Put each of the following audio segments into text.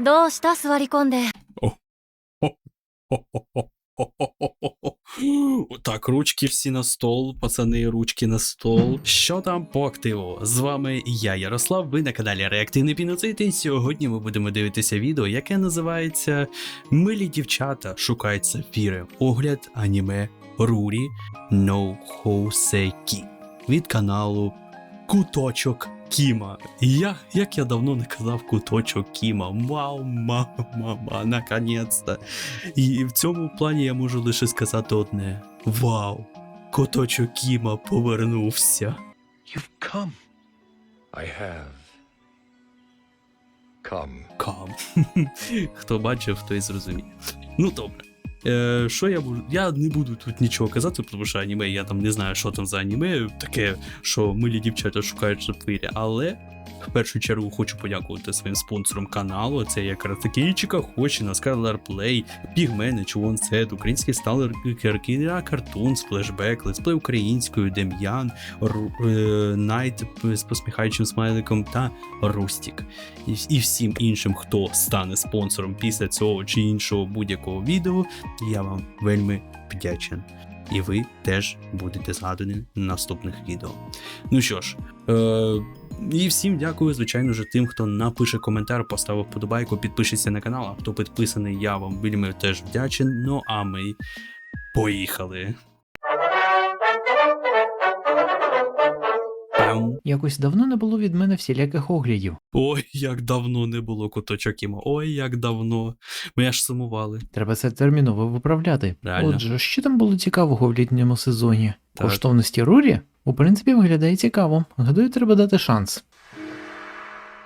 どうした座り込んで。 Так, ручки всі на стол, пацани, ручки на стол. Що там по активу? З вами я, Ярослав, ви на каналі Реактивний Піноцит, і сьогодні ми будемо дивитися відео, яке називається Милі дівчата шукають сапфіри. Огляд аніме Рурі No Хосекі від каналу Куточок Кіма. Я, як я давно не казав куточок Кіма. Вау, мама, мама, наконець-то. І в цьому плані я можу лише сказати одне: Вау! Куточок Кіма повернувся. You've come. I have come. Кам. Хто бачив, той зрозуміє. Ну добре. Е, що я можу. Я не буду тут нічого казати, тому що аніме, я там не знаю, що там за аніме, таке, що милі дівчата шукають сапфирі, але в першу чергу хочу подякувати своїм спонсорам каналу. Це як Ратакійчика, Хочіна, Scarlet Play, Пігмени, Чувон Сет, сталер Кіркіна, Картунс, Флешбек, Летсплей українською, Дем'ян, е, Найт з посміхаючим смайликом та Рустік. І всім іншим, хто стане спонсором після цього чи іншого будь-якого відео, я вам вельми вдячен. І ви теж будете згадані на наступних відео. Ну що ж, е- і всім дякую, звичайно ж, тим, хто напише коментар, поставив вподобайку, підпишеться на канал. А хто підписаний, я вам вельми теж вдячен. Ну а ми поїхали. Мяу. Якось давно не було від мене всіляких оглядів. Ой, як давно не було куточок іма. Ой, як давно. Ми аж сумували. Треба це терміново виправляти. Реально. Отже, що там було цікавого в літньому сезоні? Так. Коштовності Рурі? У принципі, виглядає цікаво. Гадаю, треба дати шанс.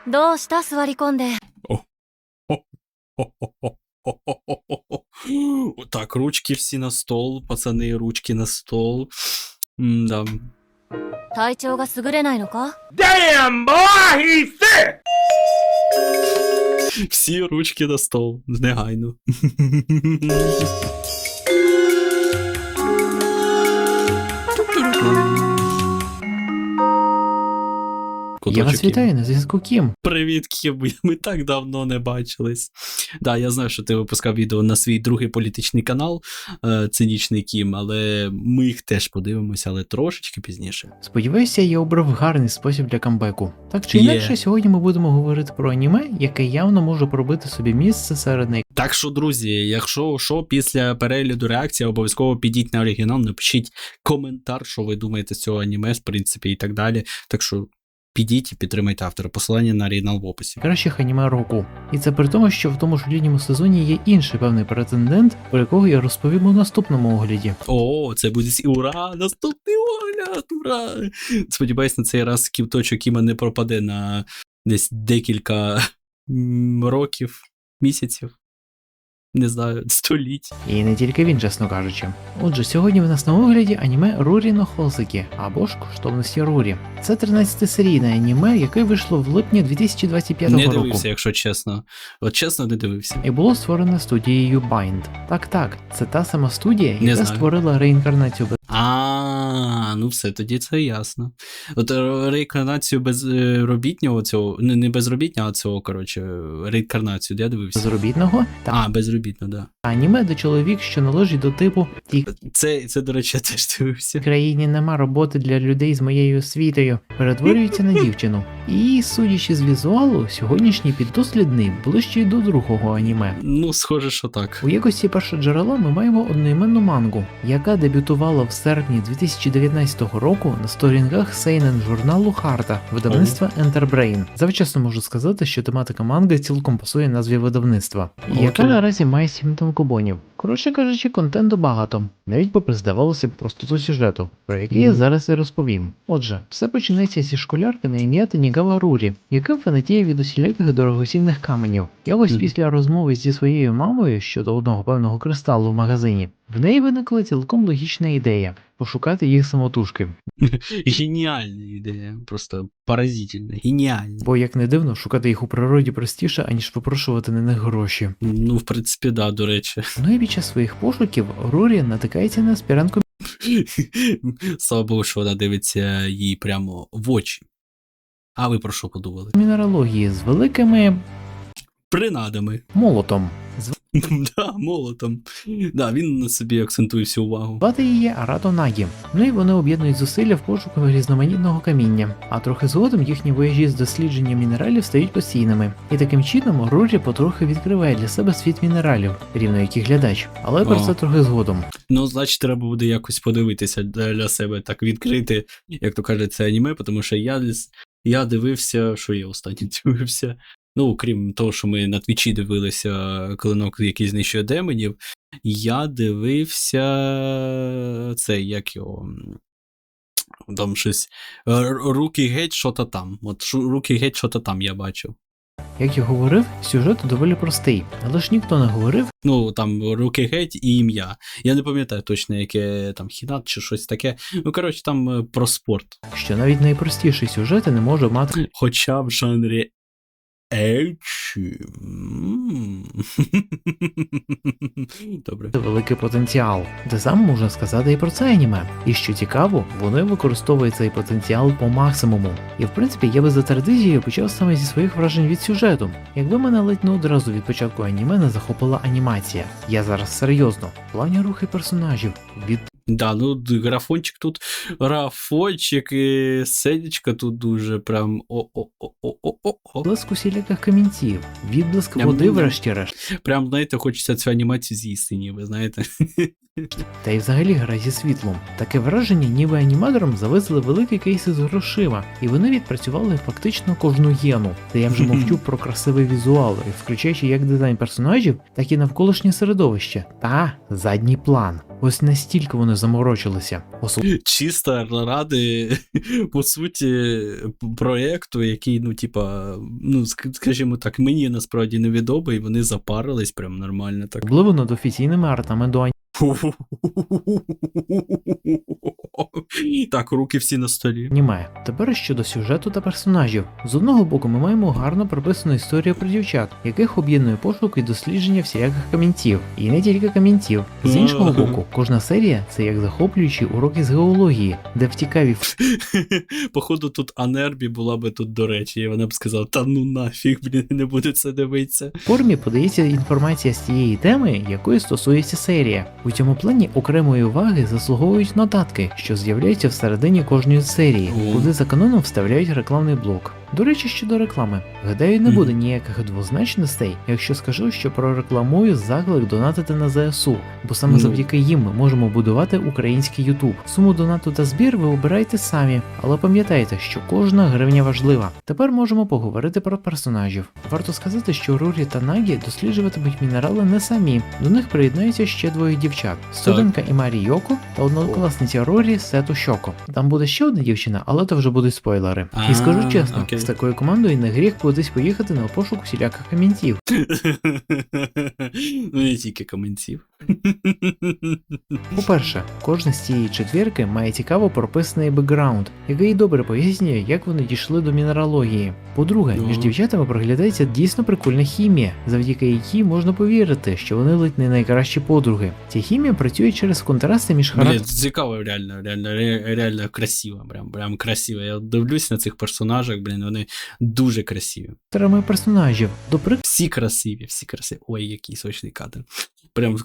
До ста. Так, ручки всі на стол, пацани, ручки на стол. М-да. 体調が優れないのか Damn, boy, he's sick! Всі ручки на стол, негайно. Я вас вітаю на зв'язку Кім. Привіт, Кім, ми так давно не бачились. Да, я знаю, що ти випускав відео на свій другий політичний канал, е, цинічний Кім, але ми їх теж подивимося, але трошечки пізніше. Сподіваюся, я обрав гарний спосіб для камбеку. Так чи інакше, сьогодні ми будемо говорити про аніме, яке явно може пробити собі місце серед най... Так що, друзі, якщо що, після перегляду реакції, обов'язково підіть на оригінал, напишіть коментар, що ви думаєте з цього аніме, в принципі, і так далі. Так що підіть і підтримайте автора. Посилання на оригінал в описі. кращих аніме року. І це при тому, що в тому ж літньому сезоні є інший певний претендент, про якого я розповім у наступному огляді. О, це буде ура! Наступний огляд! Ура! Сподіваюсь, на цей раз ківточок Кіма не пропаде на десь декілька років, місяців. Не знаю, століть. І не тільки він, чесно кажучи. Отже, сьогодні в нас на огляді аніме Рурі Холзики або ж коштовності Рурі. Це 13-серійне аніме, яке вийшло в липні 2025 не року. якщо чесно. От чесно, не дивився. І було створено студією Bind. Так, так, це та сама студія, яка створила реінкарнацію ну все, тоді це ясно. От е, реінкарнацію безробітнього цього, не, не безробітнього, а цього, коротше, реінкарнацію, де я дивився. безробітного та А, безробітно, да. аніме, де чоловік, що належить до типу «Тій Це, це, до речі, я теж дивився. країні нема роботи для людей з моєю освітою, перетворюється на дівчину. І, судячи з візуалу, сьогоднішній піддослідний ближчий до другого аніме. Ну, схоже, що так. У якості першоджерела ми маємо одноіменну мангу, яка дебютувала в серпні 2019 року на сторінках сейнен журналу Харта видавництва Enterbrain. Завчасно можу сказати, що тематика манги цілком пасує назві видавництва, Окей. яка наразі має 7 танкобонів. Коротше кажучи, контенту багато, навіть попри здавалося б простоту сюжету, про який я зараз і розповім. Отже, все починається зі школярки на ім'я Танігава Рурі, яка фанатіє від усіляких дорогоцінних каменів. І ось Мгм. після розмови зі своєю мамою щодо одного певного кристалу в магазині, в неї виникла цілком логічна ідея пошукати їх самотужки. Геніальна ідея, просто поразительна, геніальна. Бо, як не дивно, шукати їх у природі простіше, аніж випрошувати на них гроші. Ну, в принципі, да, до речі. Ну і під час своїх пошуків Рурі натикається на аспірантку Слава Богу, що вона дивиться їй прямо в очі. А ви про що подумали? мінералогії з великими принадами. молотом. Да, молотом. Да, він на собі акцентує всю увагу. Звати її Арато Нагі. Ну і вони об'єднують зусилля в пошуках різноманітного каміння. А трохи згодом їхні вояжі з дослідження мінералів стають постійними. І таким чином Рурі потрохи відкриває для себе світ мінералів, рівно як і глядач. Але про це трохи згодом. Ну, значить, треба буде якось подивитися для себе, так відкрити, як то кажуть, це аніме, тому що я, я дивився, що я останній дивився. Ну, крім того, що ми на твічі дивилися клинок, який знищує демонів, я дивився цей, як його. Там щось. е, Руки геть, що то там. От руки геть, що то там я бачив. Як я говорив, сюжет доволі простий, але ж ніхто не говорив, Ну, там руки геть і ім'я. Я не пам'ятаю точно, яке там хінат чи щось таке. Ну, коротше, там е, про спорт. що навіть найпростіший сюжет не може мати Хоча в жанрі Ечі. Добре. великий потенціал. Те саме можна сказати і про це аніме. І що цікаво, вони використовують цей потенціал по максимуму. І в принципі я би за традицією почав саме зі своїх вражень від сюжету. Якби мене ледь не одразу від початку аніме не захопила анімація. Я зараз серйозно. Плані рухи персонажів, від Да, ну графончик тут, графончик і седічка тут дуже прям о-о-о-о-о-о. блиску усіляких камінців, відблиск води, врешті-решт. Прям, знаєте, хочеться цю анімацію з'їсти, ніби, знаєте. Та й взагалі гра зі світлом. Таке враження, ніби аніматорам завезли великі кейси з грошима, і вони відпрацювали фактично кожну єну. Та я вже мовчу про красивий візуал, включаючи як дизайн персонажів, так і навколишнє середовище та задній план. Ось настільки вони заморочилися. осу Чисто ради, по суті, проєкту, який, ну, типа, ну, ск- скажімо так, мені насправді невідомий, вони запарились прям нормально так. над офіційними артами до Так, руки всі на столі. аніме. Тепер щодо сюжету та персонажів. З одного боку, ми маємо гарно прописану історію про дівчат, яких об'єднує пошук і дослідження всіляких камінців, і не тільки камінців. З іншого боку, кожна серія це як захоплюючий урок із геології, де втікаві Походу, тут Анербі була би тут до речі, і вона б сказала: та ну нафіг, блін, не буду це дивитися. формі подається інформація з тієї теми, якої стосується серія. У цьому плані окремої уваги заслуговують нотатки, що з'являються всередині кожної серії, куди за каноном вставляють рекламний блок. До речі, щодо реклами, гадаю, не буде ніяких двозначностей, якщо скажу, що прорекламую заклик донатити на ЗСУ, бо саме завдяки їм ми можемо будувати український Ютуб. Суму донату та збір ви обираєте самі, але пам'ятайте, що кожна гривня важлива. Тепер можемо поговорити про персонажів. Варто сказати, що Рурі та Нагі досліджуватимуть мінерали не самі. До них приєднаються ще двоє дівчат: студентка Імарі Йоко та однокласниця Рорі Сету Шоко. Там буде ще одна дівчина, але то вже будуть спойлери. І скажу чесно. З такою командою не гріх кудись поїхати на пошук всіляких камінців. ну, не тільки каменців. По-перше, кожна з цієї четвірки має цікаво прописаний бекграунд, який добре пояснює, як вони дійшли до мінералогії. По-друге, Ну. між дівчатами проглядається дійсно прикольна хімія, завдяки якій можна повірити, що вони ледь не найкращі подруги. Ця хімія працює через контрасти між характерами. цікаво, реально, реально, ре- реально красиво. Прям, прям красиво. Я дивлюсь на цих персонажах, блін, вони дуже красиві. персонажів. добре? Всі красиві, всі красиві. Ой, який сочний кадр. Прям,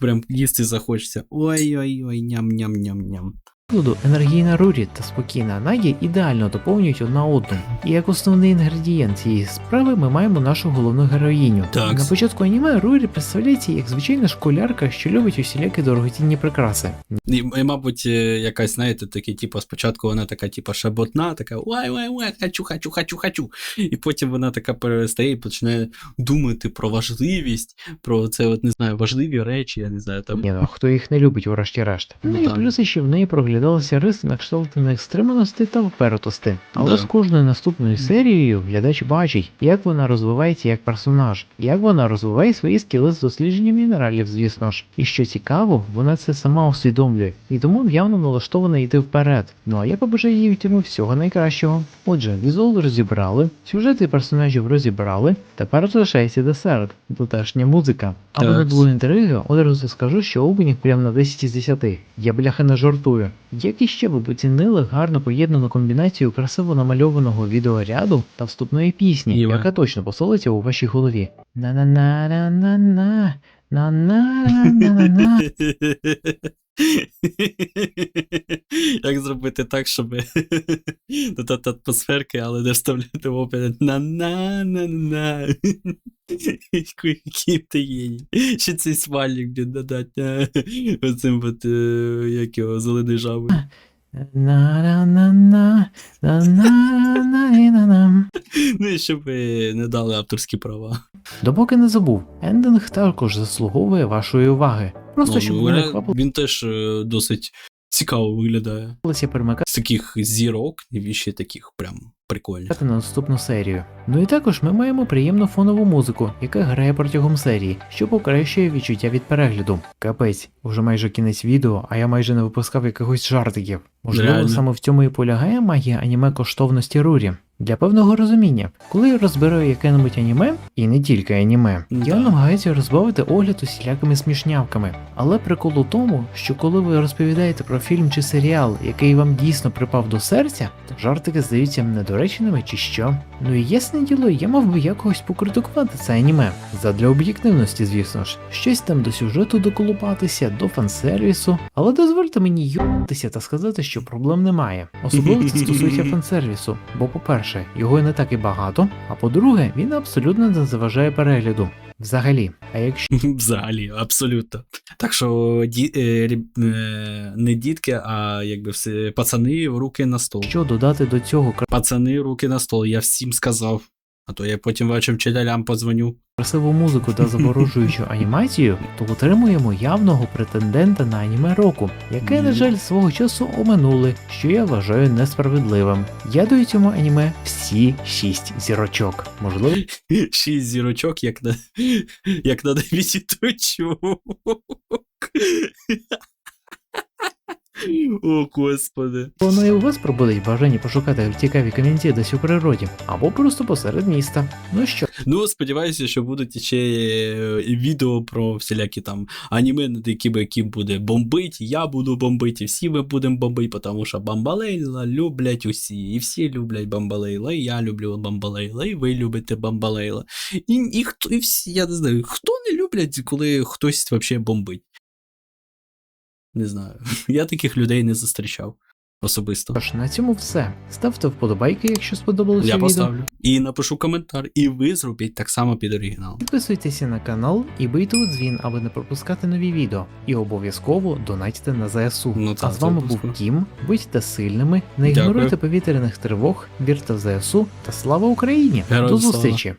прям їсти захочеться. Ой-ой-ой, ням-ням-ням-ням. Прикладу, енергійна Рурі та спокійна Нагі ідеально доповнюють одна одну. І як основний інгредієнт цієї справи ми маємо нашу головну героїню. Так. На початку аніме Рурі представляється як звичайна школярка, що любить усілякі дорогоцінні прикраси. І, і, мабуть, е, якась, знаєте, таке, типу, спочатку вона така, типу, шаботна, така ой ой ой хочу, хочу, хочу, хочу. І потім вона така перестає і починає думати про важливість, про це, от не знаю, важливі речі, я не знаю, там. Ні, ну хто їх не любить, врешті-решт. Ну, Ну і так. плюси, що в неї проглядалися риси на кшталт неекстремності та впертости. Але Да. з кожною наступною серією глядач бачить, як вона розвивається як персонаж, як вона розвиває свої скіли з дослідження мінералів, звісно ж. І що цікаво, вона це сама усвідомлює, і тому явно налаштована йти вперед. Ну а я побажаю їй в всього найкращого. Отже, візуал розібрали, сюжети персонажів розібрали. Тепер залишається десерт, дотешня музика. Аби не було інтриги, одразу скажу, що опенінг прям на 10 із 10. Я бляха не жартую. Як іще ви б оцінили гарно поєднану комбінацію красиво намальованого відеоряду та вступної пісні, Єва. яка точно посолиться у вашій голові. На-на-на-на-на-на, на-на-на-на-на. Як зробити так, щоб додати атмосферки, але не вставляти в опері на на на на який ти геній. Ще цей смайлик блін, додати. Оцим от, е, як його, зелений жаби. Ну і щоб ви не дали авторські права. Допоки не забув, ендинг також заслуговує вашої уваги. Просто Ну, щоб ну, не Він теж е, досить цікаво виглядає. перемикати. З таких зірок, і ще таких прям прикольних. на наступну серію. Ну і також ми маємо приємну фонову музику, яка грає протягом серії, що покращує відчуття від перегляду. Капець, уже майже кінець відео, а я майже не випускав якихось жартиків. Можливо, Реально. саме в цьому і полягає магія аніме коштовності Рурі. Для певного розуміння, коли я розбираю яке-небудь аніме, і не тільки аніме, я намагаюся розбавити огляд усілякими смішнявками. Але прикол у тому, що коли ви розповідаєте про фільм чи серіал, який вам дійсно припав до серця, то жартики здаються недоречними чи що. Ну і ясне діло, я мав би якогось покритикувати це аніме. Задля об'єктивності, звісно ж, щось там до сюжету доколупатися, до фансервісу. Але дозвольте мені юбатися та сказати, що проблем немає. Особливо це стосується фансервісу, бо, по-перше, його не так і багато, а по-друге, він абсолютно не заважає перегляду. Взагалі, а якщо Взагалі, абсолютно. Так що ді, е, е, не дітки, а якби все пацани в руки на стол. Що додати до цього Пацани руки на стол, я всім сказав. А то я потім вашим вчителям подзвоню. красиву музику та заворожуючу анімацію, то отримуємо явного претендента на аніме року, яке, на жаль, свого часу оминули, що я вважаю несправедливим. Я даю цьому аніме всі шість зірочок. Можливо, Шість зірочок, як на як на візиточок. О, господи. воно і у вас пробудить бажання пошукати цікаві коментарі десь у природі, або просто посеред міста. Ну що, Ну, сподіваюся, що будуть ще е, відео про всілякі там аніме, над якими яким буде бомбить, я буду бомбити, і всі ми будемо бомбити, тому що Бамбалейла люблять усі, і всі люблять Бамбалейла, і я люблю Бамбалейла, і ви любите Бамбалейла. І, і, хто, і всі, я не знаю, хто не люблять, коли хтось взагалі бомбить. Не знаю. Я таких людей не зустрічав особисто. ж, на цьому все. Ставте вподобайки, якщо сподобалося Я відео. поставлю. І напишу коментар, і ви зробіть так само під оригінал. Підписуйтеся на канал і бийте у дзвін, аби не пропускати нові відео. І обов'язково донатьте на ЗСУ. Ну а з вами був. Кім. Будьте сильними, не ігноруйте Дякую. повітряних тривог, вірте в ЗСУ та слава Україні! Героям До слава.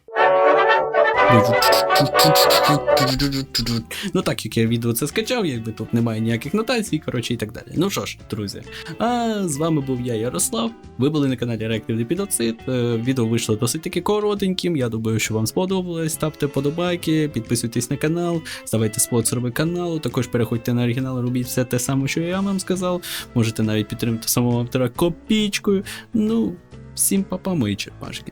Ну так як я відео це скачав, якби тут немає ніяких нотацій, коротше і так далі. Ну що ж, друзі. А з вами був я, Ярослав. Ви були на каналі Реактивний Підоцит. Е, Відео вийшло досить таки коротеньким. Я думаю, що вам сподобалось. Ставте подобайки, підписуйтесь на канал, ставайте спонсорами каналу. Також переходьте на оригінал, робіть все те саме, що я вам сказав. Можете навіть підтримати самого автора копійкою. Ну, всім папа, мої черпашки.